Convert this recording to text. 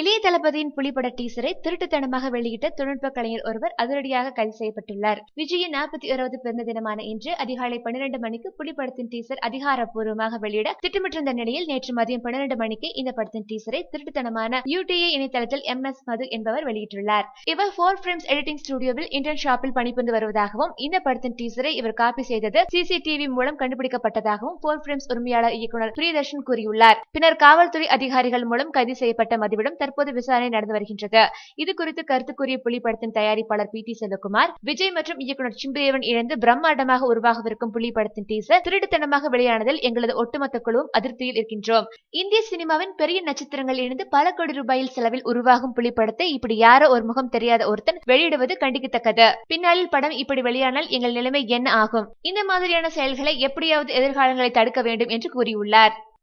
இளைய தளபதியின் புலிப்பட டீசரை திருட்டுத்தனமாக வெளியிட்ட தொழில்நுட்ப கலைஞர் ஒருவர் அதிரடியாக கைது செய்யப்பட்டுள்ளார். விஜயின் நாற்பத்தி ஓராவது பிறந்த தினமான இன்று அதிகாலை பன்னிரண்டு மணிக்கு புலிப்படத்தின் டீசர் அதிகாரப்பூர்வமாக வெளியிட திட்டமிட்டிருந்த நிலையில் நேற்று மதியம் பன்னிரண்டு மணிக்கு இந்த படத்தின் டீசரை திருட்டுத்தனமான யூடிஐ இணையதளத்தில் எம் எஸ் மது என்பவர் வெளியிட்டுள்ளார். இவர் ஃபோர் பிரேம்ஸ் எடிட்டிங் ஸ்டுடியோவில் இன்டர்ன் ஷாப்பில் பணிபுரிந்து வருவதாகவும் இந்த படத்தின் டீசரை இவர் காப்பி செய்தது சிசிடிவி மூலம் கண்டுபிடிக்கப்பட்டதாகவும் ஃபோர் பிரேம்ஸ் உரிமையாளர் இயக்குனர் பிரியதர்ஷன் கூறியுள்ளார். பின்னர் காவல்துறை அதிகாரிகள் மூலம் கைது செய்யப்பட்ட மதுவிடம் தற்போது விசாரணை நடந்து வருகின்றது. இது குறித்து கருத்து கூறிய புலி படத்தின் தயாரிப்பாளர் பி டி செல்வகுமார் விஜய் மற்றும் இயக்குநர் சிம்புதேவன் இணைந்து பிரம்மாண்டமாக உருவாகவிருக்கும் புலி படத்தின் டீசர் திருட்டுத்தனமாக வெளியானதில் எங்களது ஒட்டுமொத்த குழுவும் அதிருப்தியில் இருக்கின்றோம். இந்திய சினிமாவின் பெரிய நட்சத்திரங்கள் இணைந்து பல கோடி ரூபாயில் செலவில் உருவாகும் புலி படத்தை இப்படி யாரோ ஒரு முகம் தெரியாத ஒருத்தன் வெளியிடுவது கண்டிக்கத்தக்கது. பின்னாளில் படம் இப்படி வெளியானால் எங்கள் நிலைமை என்ன ஆகும்? இந்த மாதிரியான செயல்களை எப்படியாவது எதிர்காலங்களை தடுக்க வேண்டும் என்று கூறியுள்ளார்.